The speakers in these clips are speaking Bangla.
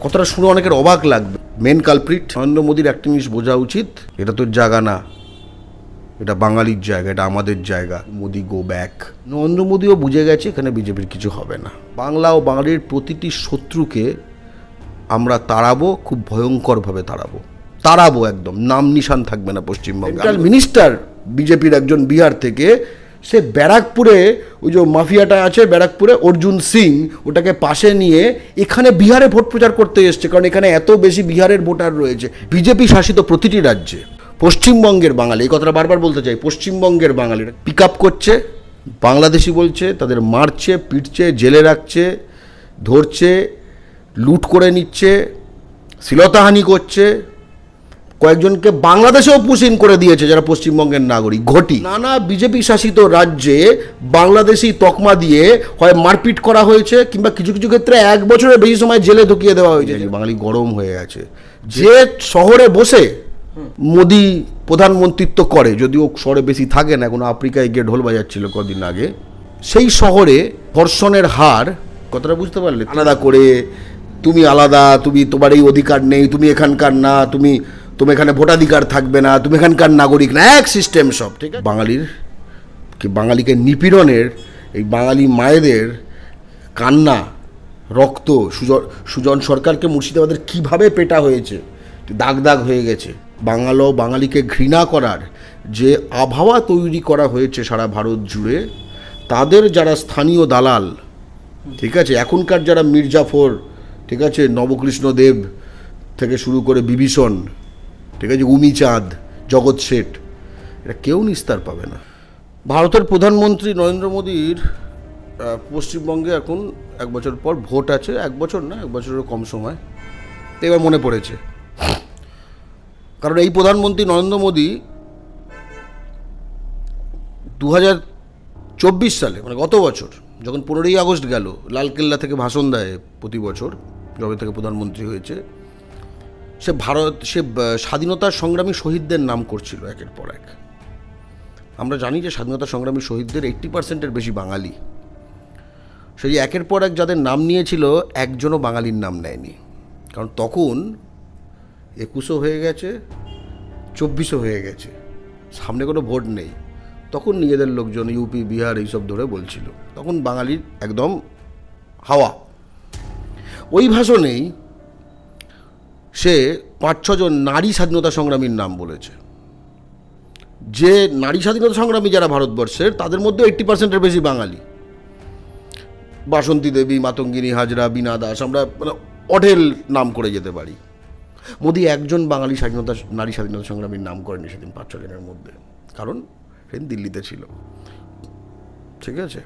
কথাটা শুনে অনেকের অবাক লাগবে। মেন কালপ্রিট নরেন্দ্র মোদীর একটা জিনিস বোঝা উচিত এটা তোর জায়গা না। এটা বাঙালির জায়গা এটা আমাদের জায়গা। মোদি গো ব্যাক নরেন্দ্র মোদীও বুঝে গেছে এখানে বিজেপির কিছু হবে না। বাংলা ও বাঙালির প্রতিটি শত্রুকে আমরা তাড়াবো খুব ভয়ঙ্করভাবে তাড়াবো। তাড়াবো একদম নাম নিশান থাকবে না পশ্চিমবঙ্গে। মিনিস্টার বিজেপির একজন বিহার থেকে সে ব্যারাকপুরে, ওই যে মাফিয়াটা আছে ব্যারাকপুরে, অর্জুন সিং, ওটাকে পাশে নিয়ে এখানে বিহারে ভোট প্রচার করতে এসছে, কারণ এখানে এত বেশি বিহারের ভোটার রয়েছে। বিজেপি শাসিত প্রতিটি রাজ্যে। পশ্চিমবঙ্গের বাঙালি, এই কথাটা বারবার বলতে চাই, পশ্চিমবঙ্গের বাঙালিরা পিক আপ করছে, বাংলাদেশি বলছে, তাদের মারছে, পিটছে, জেলে রাখছে, ধরছে, লুট করে নিচ্ছে শ্লীলতাহানি করছে কয়েকজনকে বাংলাদেশেও পুশিন করে দিয়েছে যারা পশ্চিমবঙ্গের নাগরিক ঘটি। নানা বিজেপি শাসিত রাজ্যে বাংলাদেশি তকমা দিয়ে হয় মারপিট করা হয়েছে কিংবা কিছু কিছু ক্ষেত্রে এক বছরের বেশি সময় জেলে ঢুকিয়ে দেওয়া হয়েছে। বাঙালি গরম হয়ে আছে। যে শহরে বসে মোদি প্রধানমন্ত্রিত্ব করে যদিও শহরে বেশি থাকে না এখন আফ্রিকায় গিয়ে ঢোল বাজাচ্ছিল কদিন আগে সেই শহরে ধর্ষণের হার কথাটা বুঝতে পারলে? আলাদা করে তুমি আলাদা তুমি তোমার এই অধিকার নেই তুমি এখানকার না তুমি তুমি এখানে ভোটাধিকার থাকবে না, তুমি এখানকার নাগরিক না, এক সিস্টেম সব, ঠিক বাঙালির কি বাঙালিকে নিপীড়নের, এই বাঙালি মায়েদের কান্না, রক্ত, সুজন সুজন সরকারকে মুর্শিদাবাদের কীভাবে পেটা হয়েছে? দাগ দাগ হয়ে গেছে। বাঙাল বাঙালিকে ঘৃণা করার যে আবহাওয়া তৈরি করা হয়েছে সারা ভারত জুড়ে, তাদের যারা স্থানীয় দালাল, ঠিক আছে? এখনকার যারা মির্জাফর, ঠিক আছে? নবকৃষ্ণ দেব থেকে শুরু করে বিভীষণ ঠিক আছে? উমিচাঁদ, জগৎ শেঠ এটা কেউ নিস্তার পাবে না। ভারতের প্রধানমন্ত্রী নরেন্দ্র মোদীর পশ্চিমবঙ্গে এখন এক বছর পর ভোট আছে। এক বছর না, এক বছরেরও কম সময়। এবার মনে পড়েছে। কারণ এই প্রধানমন্ত্রী নরেন্দ্র মোদী দু চব্বিশ সালে মানে গত বছর, যখন পনেরোই আগস্ট গেল, লালকেল্লা থেকে ভাষণ দেয় প্রতি বছর, যবে থেকে প্রধানমন্ত্রী হয়েছে সে ভারত, সে স্বাধীনতা সংগ্রামী শহীদদের নাম করছিল একের পর এক। আমরা জানি যে স্বাধীনতা সংগ্রামী শহীদদের এইট্টি পার্সেন্টের বেশি বাঙালি। সেই একের পর এক যাদের নাম নিয়েছিল, একজনও বাঙালির নাম নেয়নি। কারণ তখন একুশও হয়ে গেছে, চব্বিশও হয়ে গেছে। সামনে কোনো ভোট নেই। তখন নিজেদের লোকজন ইউপি, বিহার এইসব ধরে বলছিল। তখন বাঙালির একদম হাওয়া। ওই ভাষণেই সে পাঁচ ছজন নারী স্বাধীনতা সংগ্রামীর নাম বলেছে। যে নারী স্বাধীনতা সংগ্রামী যারা ভারতবর্ষের, তাদের মধ্যে এইট্টি পার্সেন্টের বেশি বাঙালি। বাসন্তী দেবী, মাতঙ্গিনী, হাজরা, বীণা দাস, আমরা মানে অঢেল নাম করে যেতে পারি। মোদি একজন বাঙালি স্বাধীনতা, নারী স্বাধীনতা সংগ্রামীর নাম করেনি সেদিন পাঁচ ছজনের মধ্যে। কারণ সেদিন দিল্লিতে ছিল। ঠিক আছে?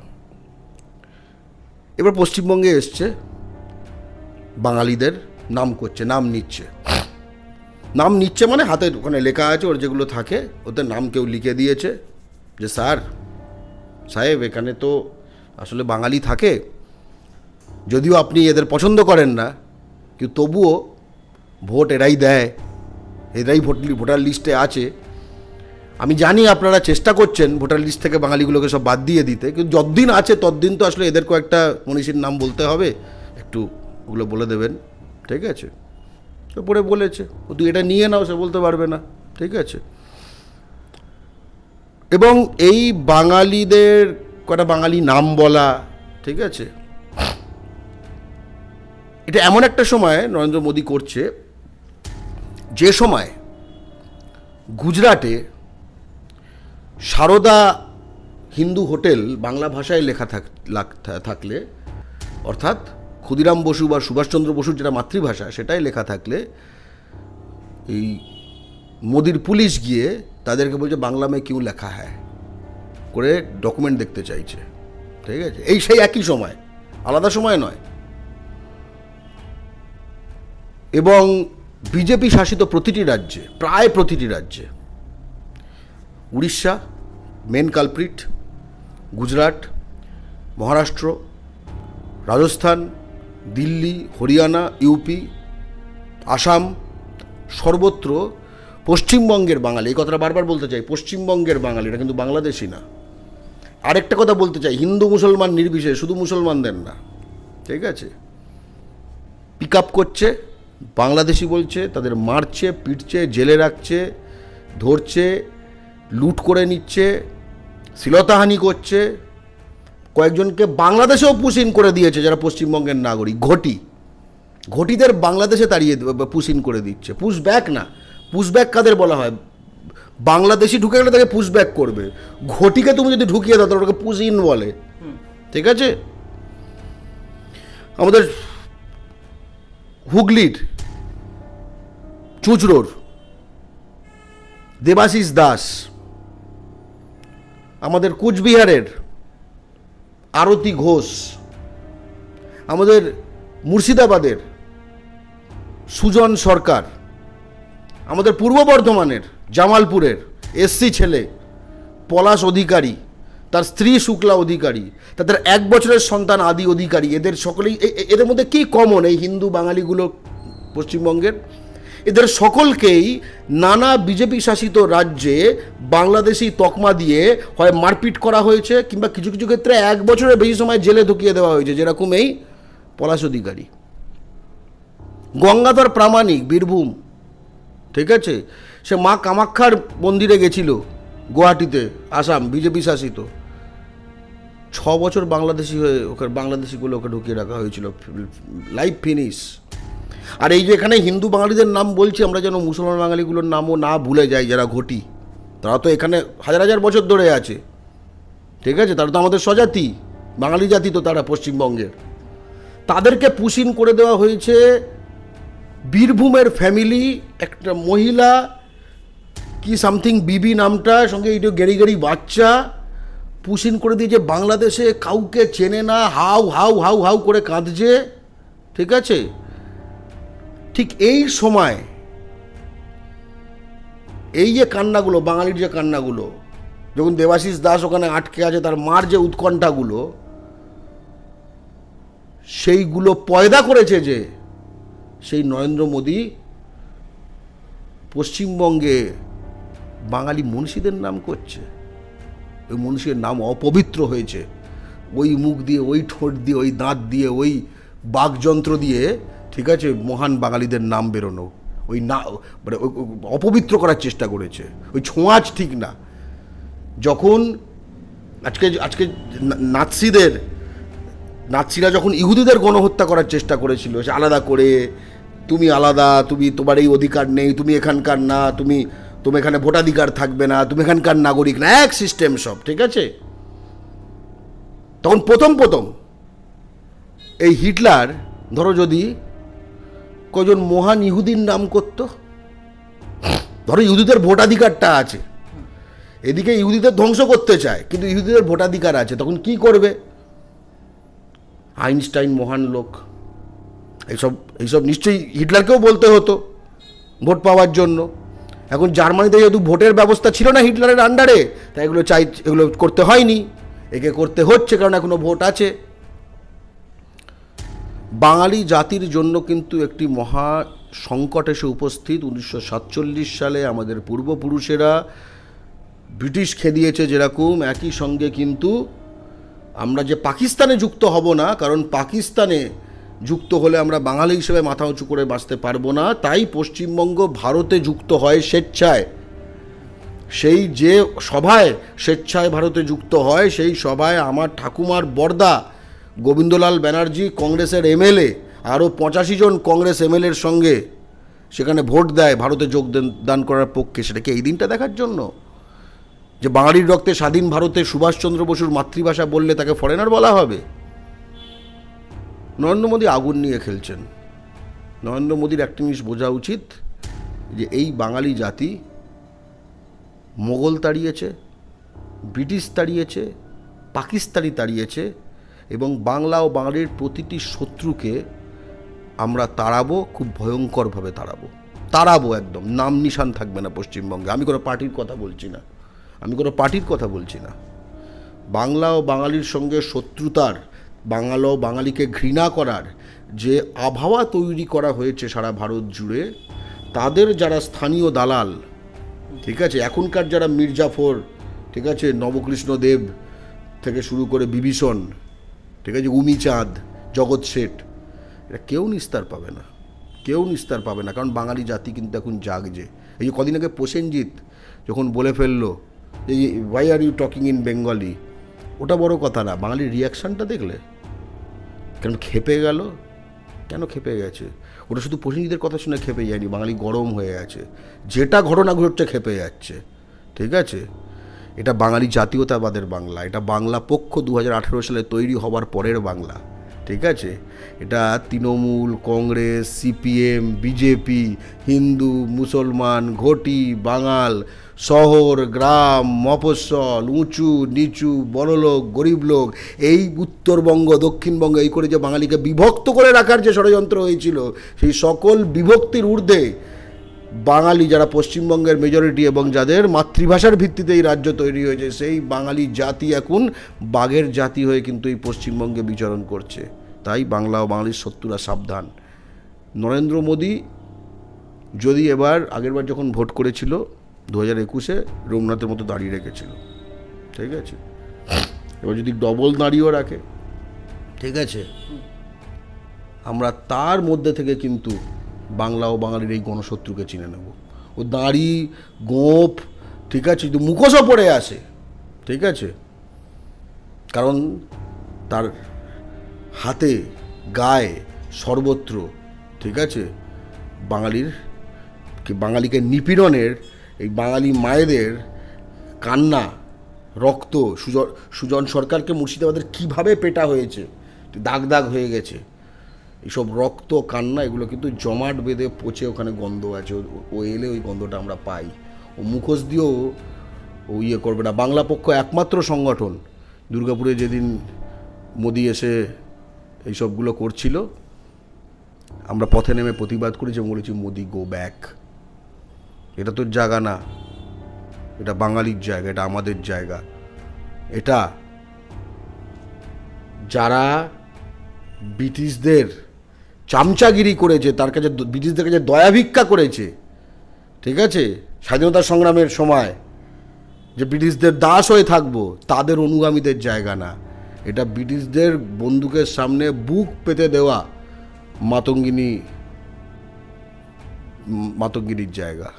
এবার পশ্চিমবঙ্গে এসছে বাঙালিদের নাম করছে, নাম নিচ্ছে। নাম নিচ্ছে মানে হাতে ওখানে লেখা আছে, ওর যেগুলো থাকে, ওদের নাম কেউ লিখে দিয়েছে। যে স্যার, সাহেব, এখানে তো আসলে বাঙালি থাকে। যদিও আপনি এদের পছন্দ করেন না, কিন্তু তবুও ভোট এরাই দেয়, এরাই ভোট ভোটার লিস্টে আছে। আমি জানি আপনারা চেষ্টা করছেন ভোটার লিস্ট থেকে বাঙালিগুলোকে সব বাদ দিয়ে দিতে, কিন্তু যতদিন আছে ততদিন তো আসলে এদের কয়েকটা মনীষীর নাম বলতে হবে। একটু ওগুলো বলে দেবেন। ঠিক আছে? তো পরে বলেছে, ও তুই এটা নিয়ে নাও, সে বলতে পারবে না, ঠিক আছে? এবং এই বাঙালিদের, কটা বাঙালি নাম বলা, ঠিক আছে? এটা এমন একটা সময় নরেন্দ্র মোদী করছে, যে সময় গুজরাটে সারদা হিন্দু হোটেল বাংলা ভাষায় লেখা থাক থাকলে, অর্থাৎ ক্ষুদিরাম বসু বা সুভাষচন্দ্র বসুর যেটা মাতৃভাষা, সেটাই লেখা থাকলে এই মোদির পুলিশ গিয়ে তাদেরকে বলছে, বাংলা মেয়ে কেউ লেখা হ্যায়? করে ডকুমেন্ট দেখতে চাইছে। ঠিক আছে? এই সেই একই সময়, আলাদা সময় নয়। এবং বিজেপি শাসিত প্রতিটি রাজ্যে, প্রায় প্রতিটি রাজ্যে, Odisha, main culprit, Gujarat, Maharashtra, Rajasthan Delhi, Haryana, UP, Assam, সর্বত্র পশ্চিমবঙ্গের বাঙালি। এই কথাটা বারবার বলতে চাই, পশ্চিমবঙ্গের বাঙালিরা কিন্তু বাংলাদেশি না। আরেকটা কথা বলতে চাই, হিন্দু মুসলমান নির্বিশেষে শুধু মুসলমানদের না, ঠিক আছে? পিক আপ করছে, বাংলাদেশি বলছে, তাদের মারছে, পিটছে, জেলে রাখছে, ধরছে, লুট করে নিচ্ছে শ্লীলতাহানি করছে কয়েকজনকে বাংলাদেশেও পুশিন করে দিয়েছে যারা পশ্চিমবঙ্গের নাগরিক ঘটি। ঘটিদের বাংলাদেশে তাড়িয়ে পুশিন করে দিচ্ছে। পুশ ব্যাক না। পুশ ব্যাক কাদের বলা হয়? বাংলাদেশি ঢুকে গেলে তাকে পুশ ব্যাক করবে। ঘটিকে তুমি যদি ঢুকিয়ে দাও তাহলে ওটাকে পুশ ইন বলে। ঠিক আছে? আমাদের হুগলির চুচড়োর দেবাশিস দাস আমাদের কুচবিহারের আরতি ঘোষ, আমাদের মুর্শিদাবাদের সুজন সরকার, আমাদের পূর্ব বর্ধমানের জামালপুরের এসসি ছেলে, পলাশ অধিকারী, তার স্ত্রী শুক্লা অধিকারী, তাদের এক বছরের সন্তান আদি অধিকারী, এদের সকলেই এদের মধ্যে কী কমন এই হিন্দু বাঙালিগুলো পশ্চিমবঙ্গের? এদের সকলকেই নানা বিজেপি শাসিত রাজ্যে বাংলাদেশি তকমা দিয়ে হয় মারপিট করা হয়েছে কিংবা কিছু কিছু ক্ষেত্রে এক বছরের বেশি সময় জেলে ঢুকিয়ে দেওয়া হয়েছে, যেরকম এই পলাশ অধিকারী। গঙ্গাধর প্রামাণিক, বীরভূম, ঠিক আছে? সে মা কামাক্ষার মন্দিরে গেছিল, গুয়াহাটিতে, আসাম, বিজেপি শাসিত। ছ বছর বাংলাদেশি হয়ে ওকে বাংলাদেশিগুলো ওকে ঢুকিয়ে রাখা হয়েছিল, লাইফ ফিনিশ। আর এই যে এখানে হিন্দু বাঙালিদের নাম বলছি, আমরা যেন মুসলমান বাঙালিগুলোর নামও না ভুলে যাই যারা ঘটি। তারা তো এখানে হাজার হাজার বছর ধরে আছে। ঠিক আছে? তারা তো আমাদের স্বজাতি। বাঙালি জাতি তো তারা পশ্চিমবঙ্গের। তাদেরকে পুশিন করে দেওয়া হয়েছে বীরভূমের ফ্যামিলি, একটা মহিলা, কি সামথিং বিবি নামটা, সঙ্গে এই যে গেড়ি গেড়ি বাচ্চা পুশিন করে দিয়েছে বাংলাদেশে, কাউকে চেনে না, হাউ হাউ হাউ হাউ করে কাঁদছে। ঠিক আছে? ঠিক এই সময় এই যে কান্নাগুলো, বাঙালির যে কান্নাগুলো, যখন দেবাশিস দাস ওখানে আটকে আছে, তার মার যে উৎকণ্ঠাগুলো, সেইগুলো পয়দা করেছে যে সেই নরেন্দ্র মোদী পশ্চিমবঙ্গে বাঙালি মনীষীদের নাম করছে। ওই মনীষীর নাম অপবিত্র হয়েছে। ওই মুখ দিয়ে, ওই ঠোঁট দিয়ে, ওই দাঁত দিয়ে, ওই বাকযন্ত্র দিয়ে ঠিক আছে, মহান বাঙালিদের নাম বেরোনো। ওই না মানে অপবিত্র করার চেষ্টা করেছে। ওই ছোঁয়াচ ঠিক না। যখন আজকে আজকে নাৎসিদের, নাৎসিরা যখন ইহুদিদের গণহত্যা করার চেষ্টা করেছিল, সে আলাদা করে, তুমি আলাদা, তুমি, তোমার এই অধিকার নেই, তুমি এখানকার না, তুমি তুমি এখানে ভোটাধিকার থাকবে না, তুমি এখানকার নাগরিক না, এক সিস্টেম সব, ঠিক আছে? তখন প্রথম প্রথম এই হিটলার, ধরো যদি কজন মহান ইহুদির নাম করতো? ধরো ইহুদিদের ভোটাধিকারটা আছে। এদিকে ইহুদিদের ধ্বংস করতে চায়, কিন্তু ইহুদিদের ভোটাধিকার আছে, তখন কি করবে? আইনস্টাইন মহান লোক। এইসব এইসব নিশ্চয়ই হিটলারকেও বলতে হতো ভোট পাওয়ার জন্য। এখন জার্মানিতে যেহেতু ভোটের ব্যবস্থা ছিল না হিটলারের আন্ডারে তাই এগুলো চাই, এগুলো করতে হয়নি। একে করতে হচ্ছে, কারণ এখনও ভোট আছে। বাঙালি জাতির জন্য কিন্তু একটি মহা সংকট এসে উপস্থিত। উনিশশো সাতচল্লিশ সালে আমাদের পূর্বপুরুষেরা ব্রিটিশ খেদিয়েছে যেরকম, একই সঙ্গে কিন্তু আমরা যে পাকিস্তানে যুক্ত হব না, কারণ পাকিস্তানে যুক্ত হলে আমরা বাঙালি হিসেবে মাথা উঁচু করে বাঁচতে পারব না, তাই পশ্চিমবঙ্গ ভারতে যুক্ত হয় স্বেচ্ছায়। সেই যে সভায় স্বেচ্ছায় ভারতে যুক্ত হয়, সেই সভায় আমার ঠাকুমার বর্দা গোবিন্দলাল ব্যানার্জি কংগ্রেসের এমএলএ, আরও পঁচাশি জন কংগ্রেস এমএলএর সঙ্গে সেখানে ভোট দেয়, ভারতে যোগ দান করার পক্ষে। সেটাকে এই দিনটা দেখার জন্য? যে বাঙালির রক্তে স্বাধীন ভারতে সুভাষচন্দ্র বসুর মাতৃভাষা বললে তাকে ফরেনার বলা হবে? নরেন্দ্র মোদী আগুন নিয়ে খেলছেন। নরেন্দ্র মোদীর একটা জিনিস বোঝা উচিত, যে এই বাঙালি জাতি মোগল তাড়িয়েছে, ব্রিটিশ তাড়িয়েছে, পাকিস্তানি তাড়িয়েছে এবং বাংলা ও বাঙালির প্রতিটি শত্রুকে আমরা তাড়াবো, খুব ভয়ঙ্করভাবে তাড়াবো। তাড়াবো একদম, নাম নিশান থাকবে না পশ্চিমবঙ্গে। আমি কোনো পার্টির কথা বলছি না। আমি কোনো পার্টির কথা বলছি না। বাংলা ও বাঙালির সঙ্গে শত্রুতার বাংলা ও বাঙালিকে ঘৃণা করার যে আবহাওয়া তৈরি করা হয়েছে সারা ভারত জুড়ে, তাদের যারা স্থানীয় দালাল, ঠিক আছে, এখনকার যারা মির্জাফর, ঠিক আছে নবকৃষ্ণ দেব থেকে শুরু করে বিভীষণ ঠিক আছে? উমি চাঁদ, জগৎ শেঠ এটা কেউ নিস্তার পাবে না। কেউ নিস্তার পাবে না। কারণ বাঙালি জাতি কিন্তু এখন জাগছে। এই যে কদিন আগে প্রসেনজিৎ যখন বলে ফেলল যে why are you talking in Bengali ওটা বড় কথা না। বাঙালির রিয়াকশানটা দেখলে। কেন খেপে গেল? কেন খেপে গেছে? ওটা শুধু প্রসেনজিতের কথা শুনে খেপে যায়নি। বাঙালি গরম হয়ে গেছে যেটা ঘটনা ঘটছে, খেপে যাচ্ছে। ঠিক আছে? এটা বাঙালি জাতীয়তাবাদের বাংলা। এটা বাংলা পক্ষ দু হাজার আঠেরো সালে তৈরি হবার পরের বাংলা। ঠিক আছে? এটা তৃণমূল, কংগ্রেস, সিপিএম, বিজেপি, হিন্দু, মুসলমান, ঘটি, বাঙাল, শহর, গ্রাম, মফস্বল, উঁচু, নিচু, বড়লোক গরিব লোক এই উত্তরবঙ্গ, দক্ষিণবঙ্গ, এই করে যে বাঙালিকে বিভক্ত করে রাখার যে ষড়যন্ত্র হয়েছিল, সেই সকল বিভক্তির ঊর্ধ্বে বাঙালি যারা পশ্চিমবঙ্গের মেজরিটি এবং যাদের মাতৃভাষার ভিত্তিতে এই রাজ্য তৈরি হয়েছে, সেই বাঙালি জাতি এখন বাঘের জাতি হয়ে কিন্তু এই পশ্চিমবঙ্গে বিচরণ করছে। তাই বাংলা ও বাঙালির শত্রুরা সাবধান। নরেন্দ্র মোদী যদি এবার আগেরবার যখন ভোট করেছিল, দু হাজার একুশে রঘুনাথের মতো দাঁড়িয়ে রেখেছিল। ঠিক আছে? এবার যদি ডবল দাঁড়িয়েও রাখে, ঠিক আছে? আমরা তার মধ্যে থেকে কিন্তু বাংলা ও বাঙালির এই গণশত্রুকে চিনে নেব। ও দাঁড়ি গোঁপ ঠিক আছে, কিন্তু মুখোশও পড়ে আসে ঠিক আছে? কারণ তার হাতে, গায়ে সর্বত্র, ঠিক আছে, বাঙালির বাঙালিকে নিপীড়নের, এই বাঙালি মায়েদের কান্না, রক্ত, সুজন সুজন সরকারকে মুর্শিদাবাদের কীভাবে পেটা হয়েছে দাগ দাগ হয়ে গেছে এইসব রক্ত, কান্না, এগুলো কিন্তু জমাট বেঁধে পচে ওখানে গন্ধ আছে। ও- এলে ওই গন্ধটা আমরা পাই। ও মুখোশ দিয়েও ও ইয়ে করবে না। বাংলা পক্ষ একমাত্র সংগঠন। দুর্গাপুরে যেদিন মোদি এসে এইসবগুলো করছিল, আমরা পথে নেমে প্রতিবাদ করেছি এবং বলেছি, মোদি গো ব্যাক এটা তোর জায়গা না। এটা বাঙালির জায়গা, এটা আমাদের জায়গা। এটা যারা ব্রিটিশদের চামচাগিরি করেছে, তার কাছে ব্রিটিশদের কাছে দয়া ভিক্ষা করেছে। ঠিক আছে? স্বাধীনতা সংগ্রামের সময় যে ব্রিটিশদের দাস হয়ে থাকব, তাদের অনুগামীদের জায়গা না। এটা ব্রিটিশদের বন্দুকের সামনে বুক পেতে দেওয়া মাতঙ্গিনী, মাতঙ্গিনীর জায়গা।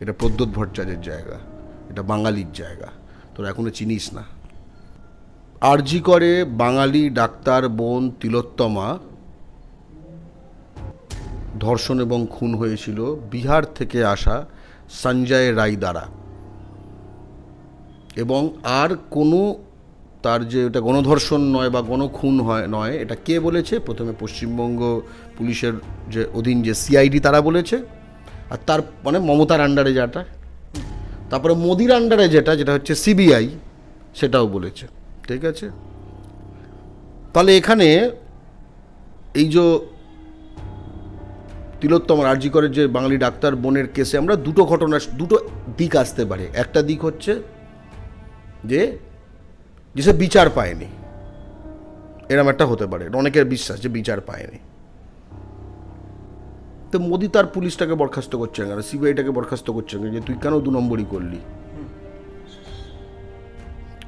এটা প্রদ্যোৎ ভট্টাচার্যের জায়গা। এটা বাঙালির জায়গা। তোরা এখনও চিনিস না। আরজি করে বাঙালি ডাক্তার বোন তিলোত্তমা ধর্ষণ এবং খুন হয়েছিল বিহার থেকে আসা সঞ্জয় রায় দ্বারা। এবং আর কোনো তার যে এটা গণধর্ষণ নয় বা গণখুন হয় নয়, এটা কে বলেছে? প্রথমে পশ্চিমবঙ্গ পুলিশের যে অধীন যে সিআইডি তারা বলেছে, আর তার মানে মমতার আন্ডারে যেটা। তারপরে মোদির আন্ডারে যেটা যেটা হচ্ছে সিবিআই, সেটাও বলেছে। ঠিক আছে? তাহলে এখানে এই যে তিলোত্তমার আরজি যে বাঙালি ডাক্তার বোনের কেসে আমরা দুটো ঘটনা, দুটো দিক আসতে পারে। একটা দিক হচ্ছে যে যে সে বিচার পায়নি। এরম একটা হতে পারে। অনেকের বিশ্বাস যে বিচার পায়নি। তো মোদি তার পুলিশটাকে বরখাস্ত করছে না কেন? সিবিআইটাকে বরখাস্ত করছে না যে তুই কেন দু নম্বরই করলি?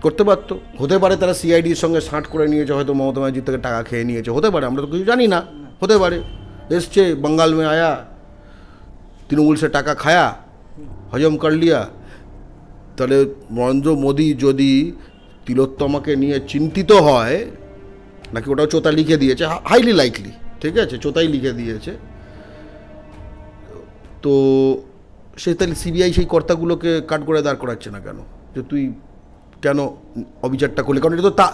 করতে পারতো। হতে পারে তারা সিআইডির সঙ্গে সাঁট করে নিয়েছে, হয়তো মমতা ব্যানার্জির থেকে টাকা খেয়ে নিয়েছে। হতে পারে, আমরা তো কিছু জানি না। হতে পারে। এসছে बंगाल में आया তৃণমূল সে টাকা খায়া হজম কর লিয়া তাহলে নরেন্দ্র মোদী যদি তিলোত্তমাকে নিয়ে চিন্তিত হয় নাকি ওটাও চোতা লিখে দিয়েছে হাইলি লাইকলি ঠিক আছে চোতাই লিখে দিয়েছে তো সে তাহলে সিবিআই সেই কর্তাগুলোকে কাট করে দাঁড় করাচ্ছে না কেন যে তুই কেন অবিচারটা করলি কারণ এটা তো তা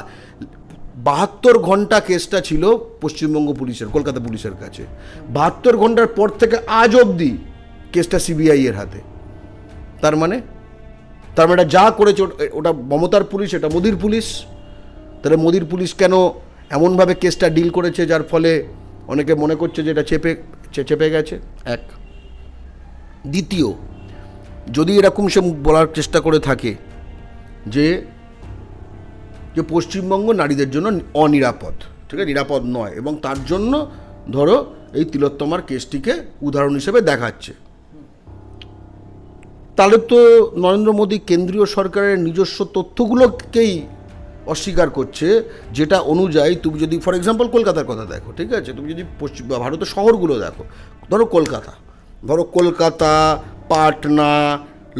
বাহাত্তর ঘণ্টা কেসটা ছিল পশ্চিমবঙ্গ পুলিশের, কলকাতা পুলিশের কাছে। বাহাত্তর ঘণ্টার পর থেকে আজ অবধি কেসটা সিবিআই এর হাতে। তার মানে? তার মানে এটা যা করেছে, ওটা মমতার পুলিশ, এটা মোদির পুলিশ। তাহলে মোদির পুলিশ কেন এমনভাবে কেসটা ডিল করেছে, যার ফলে অনেকে মনে করছে যে এটা চেপে চেপে গেছে? এক। দ্বিতীয়, যদি এরকম সে বলার চেষ্টা করে থাকে যে যে পশ্চিমবঙ্গ নারীদের জন্য অনিরাপদ, ঠিক আছে? নিরাপদ নয় এবং তার জন্য ধরো এই তিলোত্তমার কেসটিকে উদাহরণ হিসেবে দেখাচ্ছে। তাহলে তো নরেন্দ্র মোদী কেন্দ্রীয় সরকারের নিজস্ব তথ্যগুলোকেই অস্বীকার করছে, যেটা অনুযায়ী তুমি যদি ফর এক্সাম্পল কলকাতার কথা দেখো, ঠিক আছে? তুমি যদি পশ্চিম, ভারতের শহরগুলো দেখো, ধরো কলকাতা ধরো কলকাতা, পাটনা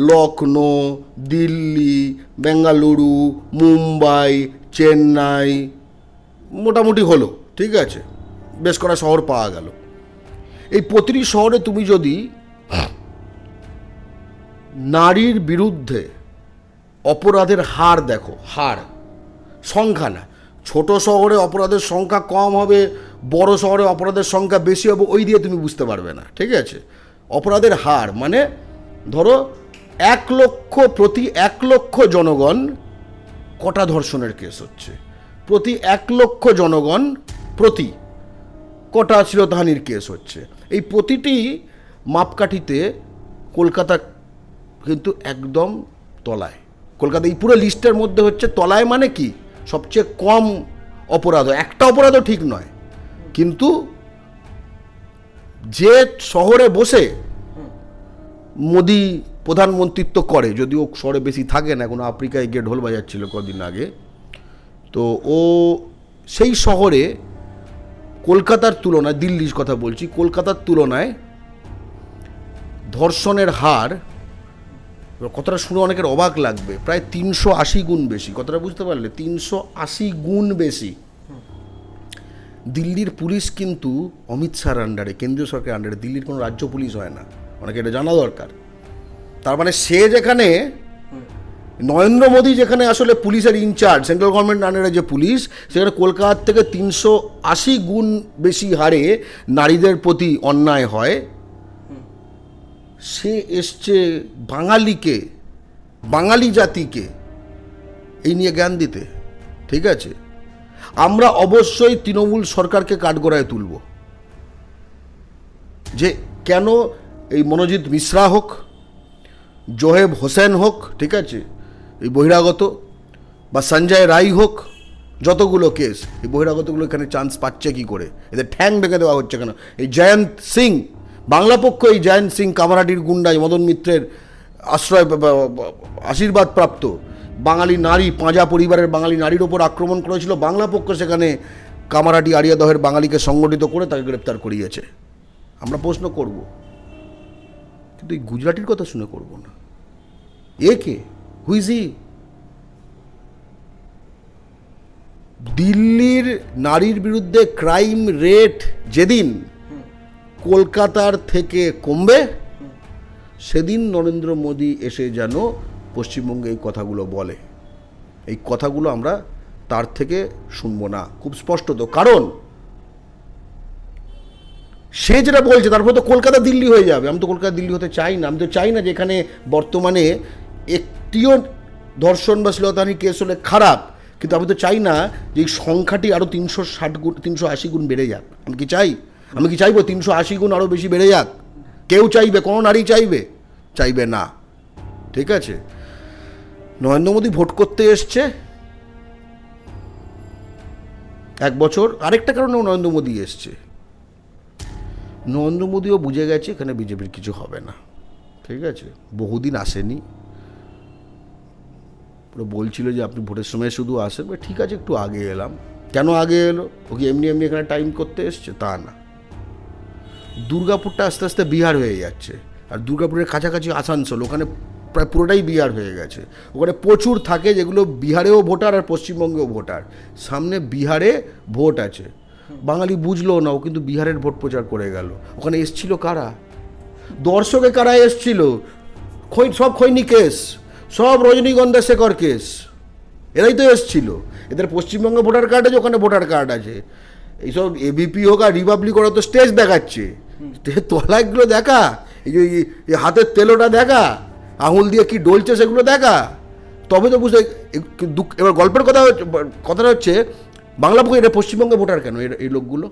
লখনৌ দিল্লি, বেঙ্গালুরু, মুম্বাই, চেন্নাই, মোটামুটি হলো, ঠিক আছে? বেশ করা শহর পাওয়া গেল। এই প্রতিটি শহরে তুমি যদি নারীর বিরুদ্ধে অপরাধের হার দেখো, হার, সংখ্যা না, ছোট শহরে অপরাধের সংখ্যা কম হবে, বড় শহরে অপরাধের সংখ্যা বেশি হবে, ওই দিয়ে তুমি বুঝতে পারবে না, ঠিক আছে? অপরাধের হার মানে ধরো এক লক্ষ প্রতি এক লক্ষ জনগণ কটা ধর্ষণের কেস হচ্ছে? প্রতি এক লক্ষ জনগণ প্রতি কটা শ্লীলতাহানির কেস হচ্ছে? এই প্রতিটি মাপকাঠিতে কলকাতা কিন্তু একদম তলায়। কলকাতা এই পুরো লিস্টের মধ্যে হচ্ছে তলায় মানে কি? সবচেয়ে কম অপরাধ। একটা অপরাধও ঠিক নয়। কিন্তু যে শহরে বসে মোদি প্রধানমন্ত্রিত্ব করে, যদিও শহরে বেশি থাকে না, এখন আফ্রিকায় গিয়ে ঢোল বাজাচ্ছিল কদিন আগে। তো ও সেই শহরে কলকাতার তুলনায়, দিল্লির কথা বলছি, কলকাতার তুলনায় ধর্ষণের হার, কথাটা শুনে অনেকের অবাক লাগবে, প্রায় তিনশো আশি গুণ বেশি, কথাটা বুঝতে পারলে, তিনশো আশি গুণ বেশি। দিল্লির পুলিশ কিন্তু অমিত শাহর আন্ডারে কেন্দ্রীয় সরকারের আন্ডারে দিল্লির কোনো রাজ্য পুলিশ হয় না। অনেকে এটা জানা দরকার। তার মানে সে যেখানে, নরেন্দ্র মোদী যেখানে আসলে পুলিশের ইনচার্জ সেন্ট্রাল গভর্নমেন্ট আন্ডারে যে পুলিশ, সেখানে কলকাতার থেকে তিনশো আশি গুণ বেশি হারে নারীদের প্রতি অন্যায় হয়। সে এসছে বাঙালিকে, বাঙালি জাতিকে, এই নিয়ে জ্ঞান দিতে, ঠিক আছে? আমরা অবশ্যই তৃণমূল সরকারকে কাঠগড়ায় তুলব। যে কেন এই মনোজিৎ মিশ্রা হোক জোহেব হোসেন হোক, ঠিক আছে? এই বহিরাগত, বা সঞ্জয় রায় হোক, যতগুলো কেস এই বহিরাগতগুলো এখানে চান্স পাচ্ছে কি করে? এদের ঠ্যাং ভেঙে দেওয়া হচ্ছে কেন? এই জয়ন্ত সিং, বাংলা পক্ষ এই জয়ন্ত সিং কামারাটির গুন্ডাই, মদন মিত্রের আশ্রয় আশীর্বাদ প্রাপ্ত। বাঙালি নারী, পাঁজা পরিবারের বাঙালি নারীর ওপর আক্রমণ করেছিল। বাংলা পক্ষ সেখানে কামারাটি আরিয়াদহের বাঙালিকে সংগঠিত করে তাকে গ্রেপ্তার করিয়েছে। আমরা প্রশ্ন করব, কিন্তু এই গুজরাটির কথা শুনে করব না। এ কে হুইজি দিল্লির নারীর বিরুদ্ধে ক্রাইম রেট যেদিন কলকাতার থেকে কমবে, সেদিন নরেন্দ্র মোদী এসে যেন পশ্চিমবঙ্গে এই কথাগুলো বলে। এই কথাগুলো আমরা তার থেকে শুনব না। খুব স্পষ্টত কারণ সে যেটা বলছে, তারপর তো কলকাতা দিল্লি হয়ে যাবে। আমি তো কলকাতা দিল্লি হতে চাই না। আমি তো চাই না যে এখানে বর্তমানে একটিও ধর্ষণ বা শ্লীলতাহানি কেস হলে খারাপ। কিন্তু আমি তো চাই না যে এই সংখ্যাটি আরও তিনশো ষাট গুণ, তিনশো আশি গুণ বেড়ে যাক। আমি কি চাই? আমি কি চাইব তিনশো আশি গুণ আরও বেশি বেড়ে যাক? কেউ চাইবে? কোনো নারী চাইবে? চাইবে না। ঠিক আছে? নরেন্দ্র মোদী ভোট করতে এসছে। এক বছর। আরেকটা কারণেও নরেন্দ্র মোদী এসছে। নরেন্দ্র মোদীও বুঝে গেছে এখানে বিজেপির কিছু হবে না। ঠিক আছে? বহুদিন আসেনি। পুরো বলছিল যে আপনি ভোটের সময় শুধু আসেন ঠিক আছে, একটু আগে এলাম। কেন আগে এলো? ও কি এমনি এমনি এখানে টাইম করতে এসছে? তা না। দুর্গাপুরটা আস্তে আস্তে বিহার হয়ে যাচ্ছে। আর দুর্গাপুরের কাছাকাছি আসানসোল, ওখানে প্রায় পুরোটাই বিহার হয়ে গেছে। ওখানে প্রচুর থাকে যেগুলো বিহারেও ভোটার আর পশ্চিমবঙ্গেও ভোটার। সামনে বিহারে ভোট আছে। বাঙালি বুঝলো না, ও কিন্তু বিহারের ভোট প্রচার করে গেল। ওখানে এসছিল কারা? দর্শকে কারা এসছিল? খৈ সব খৈনি কেস সব রজনীগন্ধা শেখর কেস। এরাই তো এসছিল। এদের পশ্চিমবঙ্গে ভোটার কার্ড আছে ওখানে ভোটার কার্ড আছে। এইসব এবিপি হোক আর রিপাবলিক ওরা তো স্টেজ দেখাচ্ছে। তলাগুলো দেখা এই যে হাতের তেলোটা দেখা আঙুল দিয়ে কি ডলছে সেগুলো দেখা। তবে তো বুঝতে দুঃখ- এবার গল্পের কথা হচ্ছে কথাটা হচ্ছে বাংলা পক্ষে এটা পশ্চিমবঙ্গে ভোটার কেন এর- এই লোকগুলো?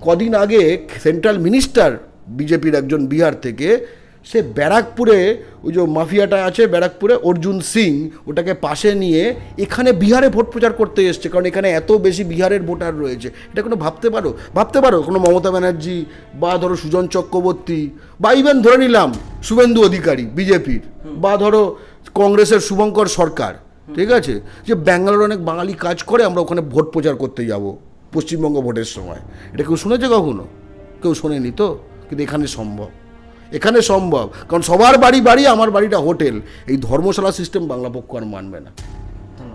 কদিন আগে সেন্ট্রাল মিনিস্টার বিজেপির একজন বিহার থেকে সে ব্যারাকপুরে, ওই যে মাফিয়াটা আছে ব্যারাকপুরে, অর্জুন সিং, ওটাকে পাশে নিয়ে এখানে বিহারে ভোট প্রচার করতে এসছে। কারণ এখানে এত বেশি বিহারের ভোটার রয়েছে। এটা কোনো ভাবতে পারো? ভাবতে পারো? কোনো মমতা ব্যানার্জি বা ধরো সুজন চক্রবর্তী বা ইভেন ধরে নিলাম শুভেন্দু অধিকারী, বিজেপির, বা ধরো কংগ্রেসের শুভঙ্কর সরকার, ঠিক আছে? যে ব্যাঙ্গালোর অনেক বাঙালি কাজ করে, আমরা ওখানে ভোট প্রচার করতে যাব পশ্চিমবঙ্গ ভোটের সময়। এটা কেউ শুনেছে কখনো? কেউ শোনেনি তো? কিন্তু এখানে সম্ভব। এখানে সম্ভব। কারণ সবার বাড়ি বাড়ি, আমার বাড়িটা হোটেল। এই ধর্মশালা সিস্টেম বাংলা পক্ষ আর মানবে না।